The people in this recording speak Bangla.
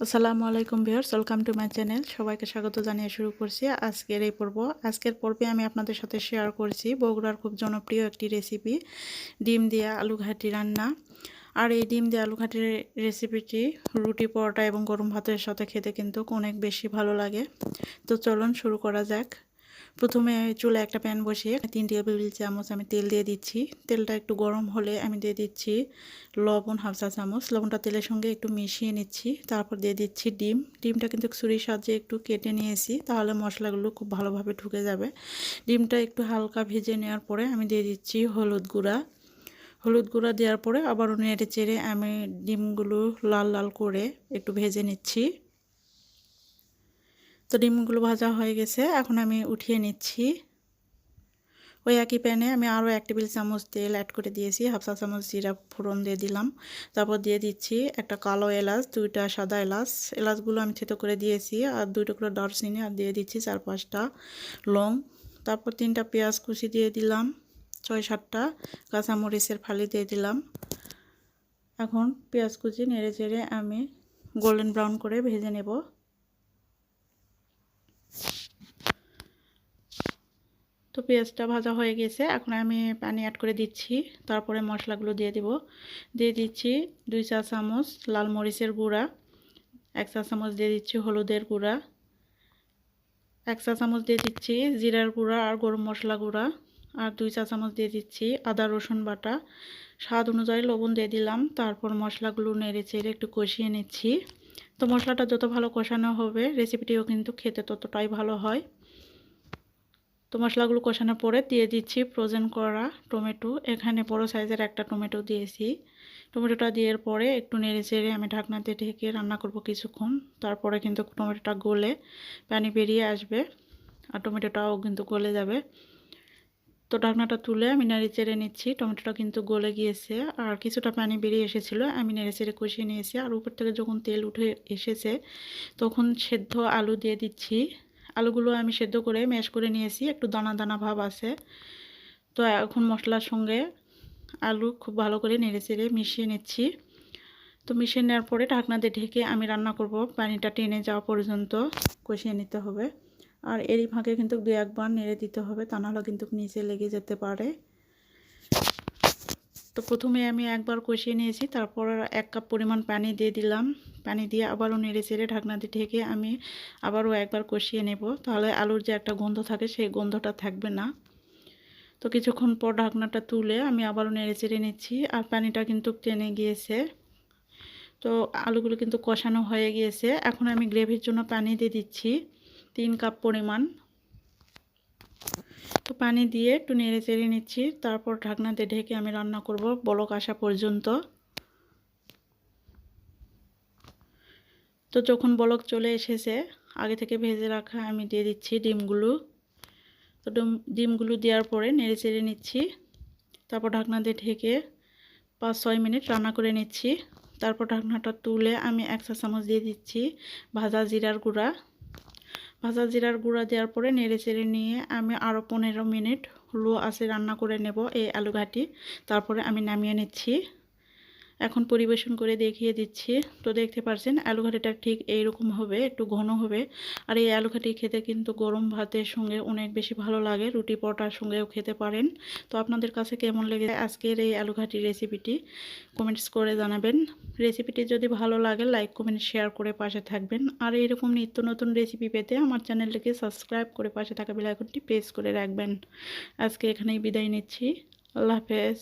আসসালামু আলাইকুম viewers, welcome to my channel. সবাইকে স্বাগত জানিয়ে শুরু করছি আজকের এই পর্ব। আজকের পর্বে আমি আপনাদের সাথে শেয়ার করছি বগুড়ার খুব জনপ্রিয় একটি রেসিপি ডিম দিয়ে আলু ঘাটি রান্না। আর এই ডিম দিয়ে আলু ঘাটির রেসিপিটি রুটি, পরোটা এবং গরম ভাতের সাথে খেতে কিন্তু অনেক বেশি ভালো লাগে। তো চলুন শুরু করা যাক। প্রথমে চুলে একটা প্যান বসিয়ে তিন টেবিল চামচ আমি তেল দিয়ে দিচ্ছি। তেলটা একটু গরম হলে আমি দিয়ে দিচ্ছি লবণ হাফ চা চামচ। লবণটা তেলের সঙ্গে একটু মিশিয়ে নিচ্ছি। তারপর দিয়ে দিচ্ছি ডিম। ডিমটা কিন্তু ছুরির সাহায্যে একটু কেটে নিয়েছি, তাহলে মশলাগুলো খুব ভালোভাবে ঢুকে যাবে। ডিমটা একটু হালকা ভেজে নেওয়ার পরে আমি দিয়ে দিচ্ছি হলুদ গুঁড়া। হলুদ গুঁড়া দেওয়ার পরে আবারও নেড়ে চেড়ে আমি ডিমগুলো লাল লাল করে একটু ভেজে নিচ্ছি। তো ডিমগুলো ভাজা হয়ে গেছে। এখন আমি উঠিয়ে নিচ্ছি। ওই একই প্যানে আমি আরও এক টেবিল চামচ তেল অ্যাড করে দিয়েছি, হাফ চা চামচ জিরা ফোড়ন দিয়ে দিলাম। তারপর দিয়ে দিচ্ছি একটা কালো এলাচ, দুইটা সাদা এলাচ। এলাচগুলো আমি থেতো করে দিয়েছি আর দুই টুকরো দারচিনি আর দিয়ে দিচ্ছি চার পাঁচটা লং। তারপর তিনটা পেঁয়াজ কুচি দিয়ে দিলাম, ছয় সাতটা কাঁচামরিচের ফালি দিয়ে দিলাম। এখন পেঁয়াজ কুচি নেড়ে চেড়ে আমি গোল্ডেন ব্রাউন করে ভেজে নেব। তো পেঁয়াজটা ভাজা হয়ে গেছে। এখন আমি পানি অ্যাড করে দিচ্ছি। তারপরে মশলাগুলো দিয়ে দিব। দিয়ে দিচ্ছি দুই চা চামচ লাল মরিচের গুঁড়া, এক চা চামচ দিয়ে দিচ্ছি হলুদের গুঁড়া, এক চা চামচ দিয়ে দিচ্ছি জিরার গুঁড়া আর গরম মশলা গুঁড়া, আর দুই চা চামচ দিয়ে দিচ্ছি আদা, রসুন বাটা। স্বাদ অনুযায়ী লবণ দিয়ে দিলাম। তারপর মশলাগুলো নেড়ে চেড়ে একটু কষিয়ে নিচ্ছি। তো মশলাটা যত ভালো কষানো হবে রেসিপিটিও কিন্তু খেতে ততটাই ভালো হয়। তো মশলাগুলো কষানোর পরে দিয়ে দিচ্ছি ফ্রোজেন করা টমেটো এখানে বড়ো সাইজের একটা টমেটো দিয়েছি। টমেটোটা দেওয়ার পরে একটু নেড়ে চেড়ে আমি ঢাকনাতে ঢেকে রান্না করব কিছুক্ষণ। তারপরে কিন্তু টমেটোটা গলে পানি বেরিয়ে আসবে আর টমেটোটাও কিন্তু গলে যাবে। তো ঢাকনাটা তুলে আমি নেড়ে চেড়ে নিচ্ছি। টমেটোটা কিন্তু গলে গিয়েছে আর কিছুটা পানি বেরিয়ে এসেছিল। আমি নেড়ে চেড়ে কষিয়ে নিয়েছি। আর উপর থেকে যখন তেল উঠে এসেছে, তখন সেদ্ধ আলু দিয়ে দিচ্ছি। আলুগুলো আমি সেদ্ধ করে ম্যাশ করে নিয়েছি। একটু দানা দানা ভাব আছে। তো এখন মশলার সঙ্গে আলু খুব ভালো করে নেড়ে চেড়ে মিশিয়ে নিচ্ছি। তো মিশিয়ে নেওয়ার পরে ঢাকনাতে ঢেকে আমি রান্না করব। পানিটা টেনে যাওয়া পর্যন্ত কষিয়ে নিতে হবে। আর এরই ফাঁকে কিন্তু দু একবার নেড়ে দিতে হবে, তা নাহলে কিন্তু নিচে লেগে যেতে পারে। তো প্রথমে আমি একবার কষিয়ে নিয়েছি, তারপর এক কাপ পরিমাণ পানি দিয়ে দিলাম। পানি দিয়ে আবারও নেড়ে চেড়ে ঢাকনা দিয়ে ঢেকে আমি আবারও একবার কষিয়ে নেব। তাহলে আলুর যে একটা গন্ধ থাকে সেই গন্ধটা থাকবে না। তো কিছুক্ষণ পর ঢাকনাটা তুলে আমি আবারও নেড়ে চেড়ে নিচ্ছি আর পানিটা কিন্তু টেনে গিয়েছে। তো আলুগুলো কিন্তু কষানো হয়ে গিয়েছে। এখন আমি গ্রেভির জন্য পানি দিয়ে দিচ্ছি তিন কাপ পরিমাণ। তো পানি দিয়ে একটু নেড়ে চেড়ে নিচ্ছি। তারপর ঢাকনাতে ঢেকে আমি রান্না করব বলক আসা পর্যন্ত। তো যখন বলক চলে এসেছে, আগে থেকে ভেজে রাখা আমি দিয়ে দিচ্ছি ডিমগুলো। তো ডিম, ডিমগুলো দেওয়ার পরে নেড়ে চেড়ে নিচ্ছি। তারপর ঢাকনা দিয়ে ঢেকে পাঁচ ছয় মিনিট রান্না করে নিচ্ছি। তারপর ঢাকনাটা তুলে আমি এক চা চামচ দিয়ে দিচ্ছি ভাজা জিরার গুঁড়া। ভাজা জিরার গুঁড়া দেওয়ার পরে নেড়ে চেড়ে নিয়ে আমি আরও পনেরো মিনিট লো আসে রান্না করে নেব এই আলু ঘাটি তারপরে আমি নামিয়ে নিচ্ছি। এখন পরিবেশন করে দেখিয়ে দিচ্ছি। তো দেখতে পারছেন আলু ঘাটিটা ঠিক এইরকম হবে, একটু ঘন হবে। আর এই আলু খেতে কিন্তু গরম ভাতের সঙ্গে অনেক বেশি ভালো লাগে, রুটি, পরোটার সঙ্গেও খেতে পারেন। তো আপনাদের কাছে কেমন লেগে আজকের এই আলু ঘাটি রেসিপিটি? কমেন্টস করে জানাবেন। রেসিপিটি যদি ভালো লাগে, লাইক, কমেন্ট, শেয়ার করে পাশে থাকবেন। আর এরকম নিত্য নতুন রেসিপি পেতে আমার চ্যানেলটিকে সাবস্ক্রাইব করে পাশে থাকা বেলাইকনটি প্রেস করে রাখবেন। আজকে এখানেই বিদায় নিচ্ছি। আল্লাহ হাফেজ।